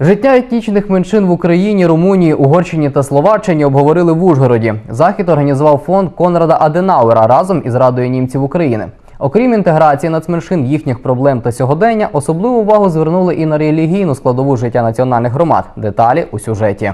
Життя етнічних меншин в Україні, Румунії, Угорщині та Словаччині обговорили в Ужгороді. Захід організував фонд Конрада Аденауера разом із Радою німців України. Окрім інтеграції нацменшин, їхніх проблем та сьогодення, особливу увагу звернули і на релігійну складову життя національних громад. Деталі у сюжеті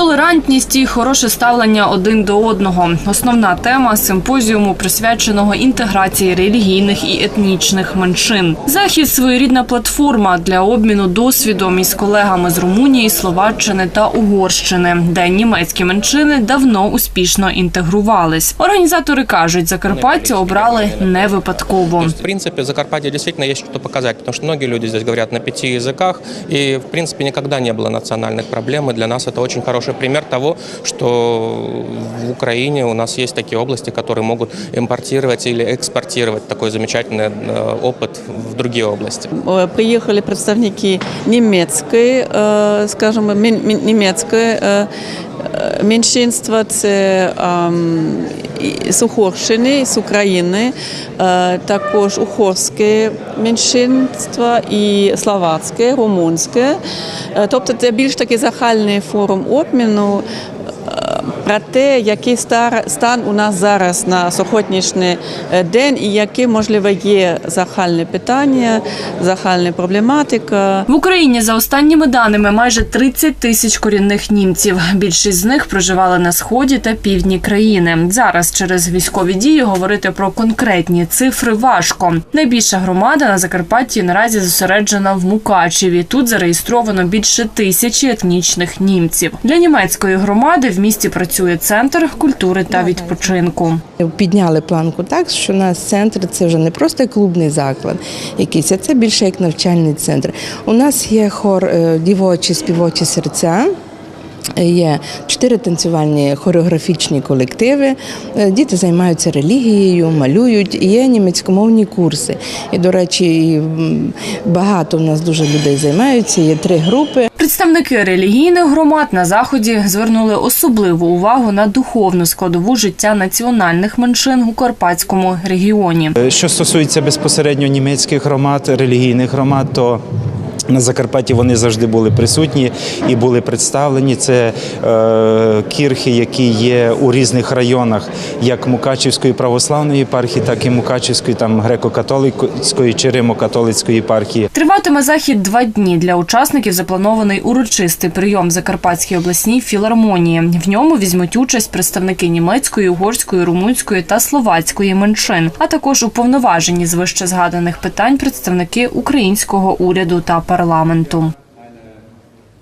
Толерантність і хороше ставлення один до одного основна тема симпозіуму, присвяченого інтеграції релігійних і етнічних меншин. Захід своєрідна платформа для обміну досвідом із колегами з Румунії, Словаччини та Угорщини, де німецькі меншини давно успішно інтегрувались. Організатори кажуть, Закарпаття обрали не випадково. В принципе, Закарпатье действительно есть что показать, потому что многие люди здесь говорят на пяти языках, и, в принципе, никогда не было национальных проблем, и для нас это очень хороший пример того, что в Украине у нас есть такие области, которые могут импортировать или экспортировать такой замечательный э, опыт в другие области. Е, Приїхали представники німецької, е, скажімо, мін- мін- німецької е, е, меншинства, це ем, і- з Угорщини, з України, е, також угорське меншинство і словацьке, румунське. Е, Тобто це більш такий загальний форум обміну е, Про те, який стар- стан у нас зараз на сьогоднішній е, день і які, можливо, є загальні питання, загальна проблематика. В Україні за останніми даними майже 30 тисяч корінних німців. Більшість з них проживали на сході та півдні країни. Зараз через військові дії говорити про конкретні цифри важко. Найбільша громада на Закарпатті наразі зосереджена в Мукачеві. Тут зареєстровано більше тисячі етнічних німців. Для німецької громади в місті працює центр культури та відпочинку. Підняли планку так, що у нас центр це вже не просто клубний заклад, якийсь, а це більше як навчальний центр. У нас є хор е, дівочі співочі серця. Є чотири танцювальні хореографічні колективи. Е, Діти займаються релігією, малюють. Є німецькомовні курси. І, до речі, багато в нас дуже людей займаються. Є три групи. Представники релігійних громад на заході звернули особливу увагу на духовну складову життя національних меншин у Карпатському регіоні. Е, Що стосується безпосередньо німецьких громад, релігійних громад, то на Закарпатті вони завжди були присутні і були представлені. Це е, кірхи, які є у різних районах, як Мукачівської православної єпархії, так і Мукачівської там греко-католицької чи римо-католицької єпархії. Триватиме захід два дні. Для учасників запланований урочистий прийом Закарпатській обласній філармонії. В ньому візьмуть участь представники німецької, угорської, румунської та словацької меншин, а також уповноважені з вище згаданих питань представники українського уряду та парламенту.